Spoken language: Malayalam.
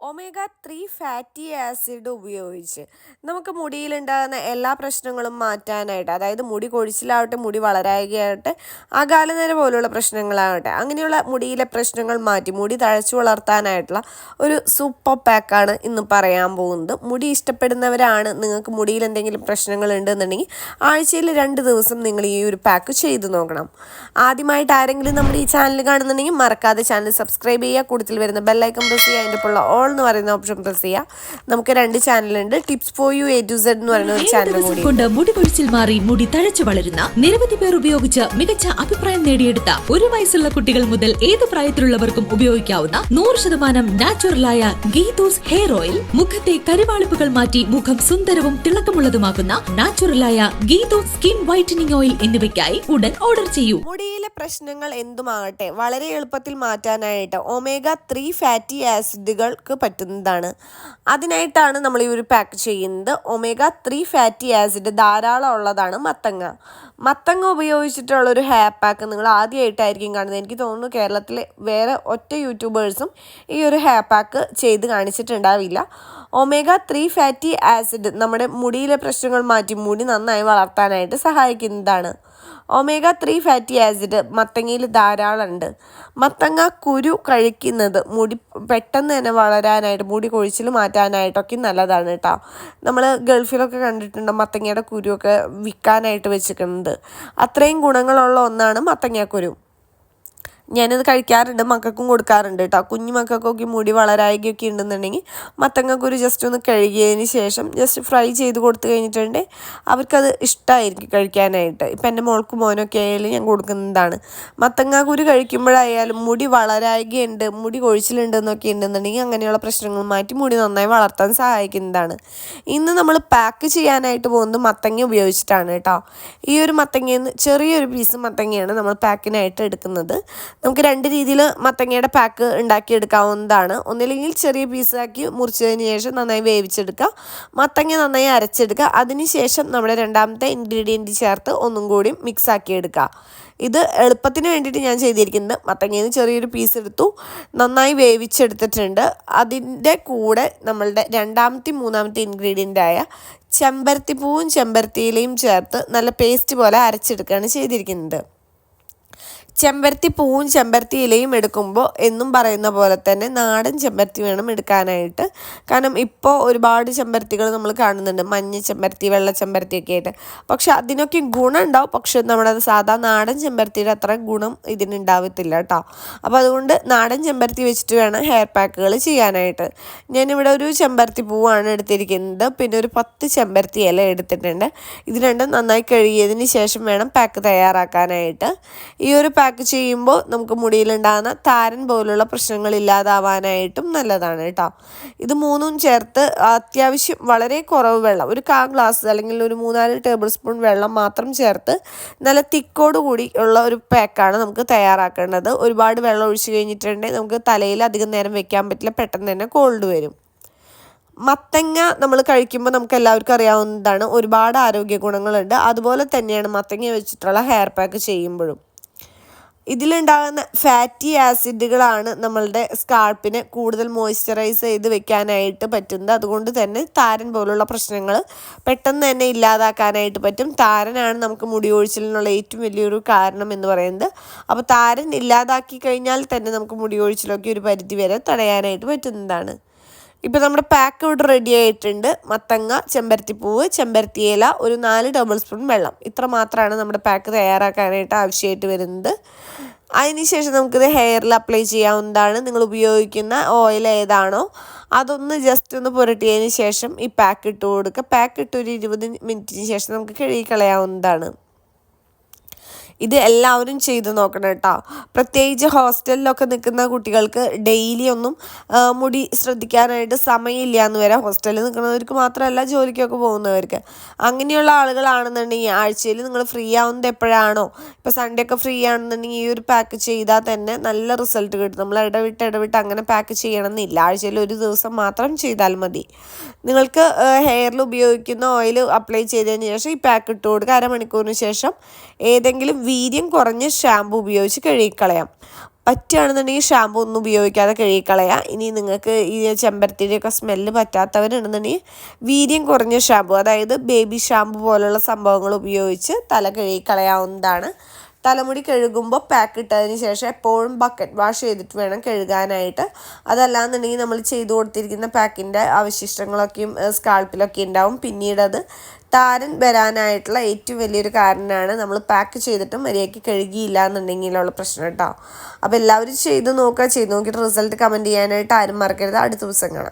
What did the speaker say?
ഒമേഗ ത്രീ ഫാറ്റി ആസിഡ് ഉപയോഗിച്ച് നമുക്ക് മുടിയിലുണ്ടാകുന്ന എല്ലാ പ്രശ്നങ്ങളും മാറ്റാനായിട്ട് അതായത് മുടി കൊഴിച്ചിലാവട്ടെ മുടി വളരായകയാവട്ടെ അകാലനര പോലുള്ള പ്രശ്നങ്ങളാവട്ടെ അങ്ങനെയുള്ള മുടിയിലെ പ്രശ്നങ്ങൾ മാറ്റി മുടി തഴച്ചു വളർത്താനായിട്ടുള്ള ഒരു സൂപ്പർ പാക്കാണ് ഇന്ന് പറയാൻ പോകുന്നത്. മുടി ഇഷ്ടപ്പെടുന്നവരാണ് നിങ്ങൾക്ക് മുടിയിൽ എന്തെങ്കിലും പ്രശ്നങ്ങൾ ഉണ്ടെന്നുണ്ടെങ്കിൽ ആഴ്ചയിൽ രണ്ട് ദിവസം നിങ്ങൾ ഈ ഒരു പാക്ക് ചെയ്തു നോക്കണം. ആദ്യമായിട്ട് ആരെങ്കിലും നമ്മുടെ ഈ ചാനൽ കാണുന്നുണ്ടെങ്കിൽ മറക്കാതെ ചാനൽ സബ്സ്ക്രൈബ് ചെയ്യുക കൂടുതൽ വരുന്ന ബെല്ലൈക്കൺ പ്രസ് ചെയ്യുക അതിന്റെ ഉള്ള ഓൾ എന്ന് പറയുന്ന ഓപ്ഷൻ പ്രസ് ചെയ്യുക നമുക്ക് രണ്ട് ചാനലുണ്ട് tips for you A to Z എന്ന് പറയുന്ന ഒരു ചാനൽ കൂടി കൊണ്ട് മുടി പൊഴിച്ചിൽ മാറി മുടി തഴച്ചു വളരുന്ന നിരവധി പേർ ഉപയോഗിച്ച് മികച്ച അഭിപ്രായം നേടിയെടുത്ത ഒരു വയസ്സുള്ള കുട്ടികൾ മുതൽ ഏത് പ്രായത്തിലുള്ളവർക്കും ഉപയോഗിക്കാവുന്ന നൂറ് ശതമാനം നാച്ചുറലായ ഗീതൂസ് ഹെയർ ഓയിൽ മുഖത്തെ കരുവാളിപ്പുകൾ മാറ്റി മുഖം സുന്ദരവും തിളക്കമുള്ളതുമാക്കുന്ന നാച്ചുറലായ ഗീതൂസ് സ്കിൻ വൈറ്റനിങ് ഓയിൽ എന്നിവയ്ക്കായി ഉടൻ ഓർഡർ ചെയ്യൂ. മുടിയിലെ പ്രശ്നങ്ങൾ എന്തുമാകട്ടെ? വളരെ എളുപ്പത്തിൽ മാറ്റാനായിട്ട് ഒമേഗ ത്രീ ഫാറ്റി ആസിഡുകൾക്ക് പറ്റുന്നതാണ്. അതിനായിട്ടാണ് നമ്മൾ ഈ ഒരു പാക്ക് ചെയ്യുന്നത്. ഒമേഗ ത്രീ ഫാറ്റി ആസിഡ് ധാരാളം ഉള്ളതാണ് മത്തങ്ങ. മത്തങ്ങ ഉപയോഗിച്ചിട്ടുള്ള ഒരു ഹെയർ പാക്ക് നിങ്ങൾ ആദ്യമായിട്ടായിരിക്കും കാണുന്നത്. എനിക്ക് തോന്നുന്നു കേരളത്തിലെ വേറെ ഒറ്റ യൂട്യൂബേഴ്സും ഈ ഒരു ഹെയർ പാക്ക് ചെയ്ത് കാണിച്ചിട്ടുണ്ടാവില്ല. ഒമേഗ ത്രീ ഫാറ്റി ആസിഡ് നമ്മുടെ മുടിയിലെ പ്രശ്നങ്ങൾ മാറ്റി മുടി നന്നായി വളർത്താനായിട്ട് സഹായിക്കുന്നതാണ്. ഒമേഗ ത്രീ ഫാറ്റി ആസിഡ് മത്തങ്ങയിൽ ധാരാളം ഉണ്ട്. മത്തങ്ങ കുരു കഴിക്കുന്നത് മുടി പെട്ടെന്ന് തന്നെ വളരാനായിട്ട് മുടി കൊഴിച്ചിൽ മാറ്റാനായിട്ടൊക്കെ നല്ലതാണ് കേട്ടോ നമ്മൾ ഗൾഫിലൊക്കെ കണ്ടിട്ടുണ്ട് മത്തങ്ങയുടെ കുരുവൊക്കെ വിൽക്കാനായിട്ട് വെച്ചിട്ടുണ്ട്. അത്രയും ഗുണങ്ങളുള്ള ഒന്നാണ് മത്തങ്ങാക്കുരു. ഞാനത് കഴിക്കാറുണ്ട് മക്കൾക്കും കൊടുക്കാറുണ്ട് കേട്ടോ കുഞ്ഞു മക്കൾക്കൊക്കെ മുടി വളരായികയൊക്കെ ഉണ്ടെന്നുണ്ടെങ്കിൽ മത്തങ്ങക്കുരു ജസ്റ്റ് ഒന്ന് കഴുകിയതിന് ശേഷം ജസ്റ്റ് ഫ്രൈ ചെയ്ത് കൊടുത്തു കഴിഞ്ഞിട്ടുണ്ടെങ്കിൽ അവർക്കത് ഇഷ്ടമായിരിക്കും കഴിക്കാനായിട്ട്. ഇപ്പം എന്റെ മോൾക്ക് മോനൊക്കെ ആയാലും ഞാൻ കൊടുക്കുന്നതാണ്. മത്തങ്ങാക്കുരു കഴിക്കുമ്പോഴായാലും മുടി വളരായികയുണ്ട് മുടി കൊഴിച്ചിലുണ്ട് എന്നൊക്കെ ഉണ്ടെന്നുണ്ടെങ്കിൽ അങ്ങനെയുള്ള പ്രശ്നങ്ങൾ മാറ്റി മുടി നന്നായി വളർത്താൻ സഹായിക്കുന്നതാണ്. ഇന്ന് നമ്മൾ പാക്ക് ചെയ്യാനായിട്ട് പോകുന്നത് മത്തങ്ങ ഉപയോഗിച്ചിട്ടാണ് കേട്ടോ ഈ ഒരു മത്തങ്ങയിൽ നിന്ന് ചെറിയൊരു പീസ് മത്തങ്ങയാണ് നമ്മൾ പാക്കിനായിട്ട് എടുക്കുന്നത്. നമുക്ക് രണ്ട് രീതിയിൽ മത്തങ്ങയുടെ പാക്ക് ഉണ്ടാക്കിയെടുക്കാവുന്നതാണ്. ഒന്നില്ലെങ്കിൽ ചെറിയ പീസാക്കി മുറിച്ചതിന് ശേഷം നന്നായി വേവിച്ചെടുക്കുക. മത്തങ്ങ നന്നായി അരച്ചെടുക്കുക. അതിനുശേഷം നമ്മുടെ രണ്ടാമത്തെ ഇൻഗ്രീഡിയന്റ് ചേർത്ത് ഒന്നും കൂടി മിക്സ് ആക്കി എടുക്കുക ഇത് എളുപ്പത്തിന് വേണ്ടിയിട്ട് ഞാൻ ചെയ്തിരിക്കുന്നത് മത്തങ്ങയിൽ നിന്ന് ചെറിയൊരു പീസ് എടുത്തു നന്നായി വേവിച്ചെടുത്തിട്ടുണ്ട്. അതിന്റെ കൂടെ നമ്മളുടെ രണ്ടാമത്തെ മൂന്നാമത്തെ ഇൻഗ്രീഡിയന്റായ ചെമ്പരത്തിപ്പൂവും ചെമ്പരത്തിയിലയും ചേർത്ത് നല്ല പേസ്റ്റ് പോലെ അരച്ചെടുക്കുകയാണ് ചെയ്തിരിക്കുന്നത്. ചെമ്പരത്തി പൂവും ചെമ്പരത്തി ഇലയും എടുക്കുമ്പോൾ എന്നും പറയുന്ന പോലെ തന്നെ നാടൻ ചെമ്പരത്തി വേണം എടുക്കാനായിട്ട്. കാരണം ഇപ്പോൾ ഒരുപാട് ചെമ്പരത്തികൾ നമ്മൾ കാണുന്നുണ്ട്. മഞ്ഞ ചെമ്പരത്തി വെള്ള ചെമ്പരത്തി ഒക്കെ ആയിട്ട്. പക്ഷെ അതിനൊക്കെ ഗുണം ഉണ്ടാവും. പക്ഷെ നമ്മുടെ സാധാ നാടൻ ചെമ്പരത്തിയുടെ അത്ര ഗുണം ഇതിനുണ്ടാവത്തില്ല കേട്ടോ. അപ്പോൾ അതുകൊണ്ട് നാടൻ ചെമ്പരത്തി വെച്ചിട്ട് വേണം ഹെയർ പാക്കുകൾ ചെയ്യാനായിട്ട്. ഞാനിവിടെ ഒരു ചെമ്പരത്തി പൂവാണ് എടുത്തിരിക്കുന്നത്. പിന്നെ ഒരു പത്ത് ചെമ്പരത്തി ഇല എടുത്തിട്ടുണ്ട്. ഇത് രണ്ടും നന്നായി കഴുകിയതിന് ശേഷം വേണം പാക്ക് തയ്യാറാക്കാനായിട്ട്. ഈ ഒരു പാക്ക് ചെയ്യുമ്പോൾ നമുക്ക് മുടിയിലുണ്ടാകുന്ന താരൻ പോലുള്ള പ്രശ്നങ്ങൾ ഇല്ലാതാവാനായിട്ടും നല്ലതാണ് കേട്ടോ. ഇത് മൂന്നും ചേർത്ത് അത്യാവശ്യം വളരെ കുറവ് വെള്ളം ഒരു കാ ഗ്ലാസ് അല്ലെങ്കിൽ ഒരു മൂന്നാൽ ടേബിൾ സ്പൂൺ വെള്ളം മാത്രം ചേർത്ത് നല്ല തിക്കോട് കൂടി ഉള്ള ഒരു പാക്കാണ് നമുക്ക് തയ്യാറാക്കേണ്ടത്. ഒരുപാട് വെള്ളം ഒഴിച്ചു കഴിഞ്ഞിട്ടുണ്ടെങ്കിൽ നമുക്ക് തലയിൽ അധികം നേരം വെക്കാൻ പറ്റില്ല പെട്ടെന്ന് തന്നെ കോൾഡ് വരും. മത്തങ്ങ നമ്മൾ കഴിക്കുമ്പോൾ നമുക്ക് എല്ലാവർക്കും അറിയാവുന്നതാണ് ഒരുപാട് ആരോഗ്യ ഗുണങ്ങളുണ്ട്. അതുപോലെ തന്നെയാണ് മത്തങ്ങ വെച്ചിട്ടുള്ള ഹെയർ പാക്ക് ചെയ്യുമ്പോഴും. ഇതിലുണ്ടാകുന്ന ഫാറ്റി ആസിഡുകളാണ് നമ്മളുടെ സ്കാൾപ്പിനെ കൂടുതൽ മോയ്സ്ചറൈസ് ചെയ്ത് വെക്കാനായിട്ട് പറ്റുന്നത്. അതുകൊണ്ട് തന്നെ താരൻ പോലുള്ള പ്രശ്നങ്ങൾ പെട്ടെന്ന് തന്നെ ഇല്ലാതാക്കാനായിട്ട് പറ്റും. താരനാണ് നമുക്ക് മുടി ഒഴിച്ചിലിനുള്ള ഏറ്റവും വലിയൊരു കാരണം എന്ന് പറയുന്നത്. അപ്പോൾ താരൻ ഇല്ലാതാക്കി കഴിഞ്ഞാൽ തന്നെ നമുക്ക് മുടി ഒഴിച്ചിലൊക്കെ ഒരു പരിധി വരെ തടയാനായിട്ട് പറ്റുന്നതാണ്. ഇപ്പോൾ നമ്മുടെ പാക്ക് ഇവിടെ റെഡി ആയിട്ടുണ്ട്. മത്തങ്ങ ചെമ്പരത്തിപ്പൂവ് ചെമ്പരത്തിയില ഒരു നാല് ടേബിൾ സ്പൂൺ വെള്ളം. ഇത്ര മാത്രമാണ് നമ്മുടെ പാക്ക് തയ്യാറാക്കാനായിട്ട് ആവശ്യമായിട്ട് വരുന്നത്. അതിനുശേഷം നമുക്കിത് ഹെയറിൽ അപ്ലൈ ചെയ്യാവുന്നതാണ്. നിങ്ങൾ ഉപയോഗിക്കുന്ന ഓയിൽ ഏതാണോ അതൊന്ന് ജസ്റ്റ് ഒന്ന് പുരട്ടിയതിന് ശേഷം ഈ പാക്ക് ഇട്ട് കൊടുക്കുക. പാക്ക് ഇട്ട് ഒരു ഇരുപത് മിനിറ്റിന് ശേഷം നമുക്ക് കഴുകി കളയാവുന്നതാണ്. ഇത് എല്ലാവരും ചെയ്ത് നോക്കണം കേട്ടോ. പ്രത്യേകിച്ച് ഹോസ്റ്റലിലൊക്കെ നിൽക്കുന്ന കുട്ടികൾക്ക് ഡെയിലി ഒന്നും മുടി ശ്രദ്ധിക്കാനായിട്ട് സമയമില്ല എന്ന് വരാം ഹോസ്റ്റലിൽ നിൽക്കുന്നവർക്ക് മാത്രമല്ല ജോലിക്കൊക്കെ പോകുന്നവർക്ക്. അങ്ങനെയുള്ള ആളുകളാണെന്നുണ്ടെങ്കിൽ ആഴ്ചയിൽ നിങ്ങൾ ഫ്രീ ആവുന്നത് എപ്പോഴാണോ? ഇപ്പോൾ സൺഡേ ഒക്കെ ഫ്രീ ആണെന്നുണ്ടെങ്കിൽ ഈ ഒരു പാക്ക് ചെയ്താൽ തന്നെ നല്ല റിസൾട്ട് കിട്ടും. നമ്മൾ ഇടവിട്ട് ഇടവിട്ട് അങ്ങനെ പാക്ക് ചെയ്യണമെന്നില്ല. ആഴ്ചയിൽ ഒരു ദിവസം മാത്രം ചെയ്താൽ മതി. നിങ്ങൾക്ക് ഹെയറിൽ ഉപയോഗിക്കുന്ന ഓയിൽ അപ്ലൈ ചെയ്തതിന് ശേഷം ഈ പാക്ക് ഇട്ട് കൊടുക്കുക. അരമണിക്കൂറിന് ശേഷം ഏതെങ്കിലും വീര്യം കുറഞ്ഞ ഷാമ്പു ഉപയോഗിച്ച് കഴുകിക്കളയാം. പറ്റുകയാണെന്നുണ്ടെങ്കിൽ ഷാമ്പു ഒന്നും ഉപയോഗിക്കാതെ കഴുകിക്കളയാം. ഇനി നിങ്ങൾക്ക് ഈ ചെമ്പരത്തിയുടെയൊക്കെ സ്മെല്ല് പറ്റാത്തവരുണ്ടെന്നുണ്ടെങ്കിൽ വീര്യം കുറഞ്ഞ ഷാമ്പു അതായത് ബേബി ഷാമ്പു പോലുള്ള സംഭവങ്ങൾ ഉപയോഗിച്ച് തല കഴുകിക്കളയാവുന്നതാണ് തലമുടി കഴുകുമ്പോൾ പാക്ക് ഇട്ടതിന് ശേഷം എപ്പോഴും ബക്കറ്റ് വാഷ് ചെയ്തിട്ട് വേണം കഴുകാനായിട്ട്. അതല്ലാന്നുണ്ടെങ്കിൽ നമ്മൾ ചെയ്തു കൊടുത്തിരിക്കുന്ന പാക്കിന്റെ അവശിഷ്ടങ്ങളൊക്കെയും സ്കാൾപ്പിലൊക്കെ ഉണ്ടാവും. പിന്നീട് അത് താരൻ വരാനായിട്ടുള്ള ഏറ്റവും വലിയൊരു കാരണമാണ് നമ്മൾ പാക്ക് ചെയ്തിട്ടും മര്യാദയ്ക്ക് കഴുകിയില്ല എന്നുണ്ടെങ്കിലുള്ള പ്രശ്നം കേട്ടോ. അപ്പോൾ എല്ലാവരും ചെയ്ത് നോക്കുക. ചെയ്ത് നോക്കിയിട്ട് റിസൾട്ട് കമന്റ് ചെയ്യാനായിട്ട് ആരും മറക്കരുത്. അടുത്ത ദിവസം കാണാം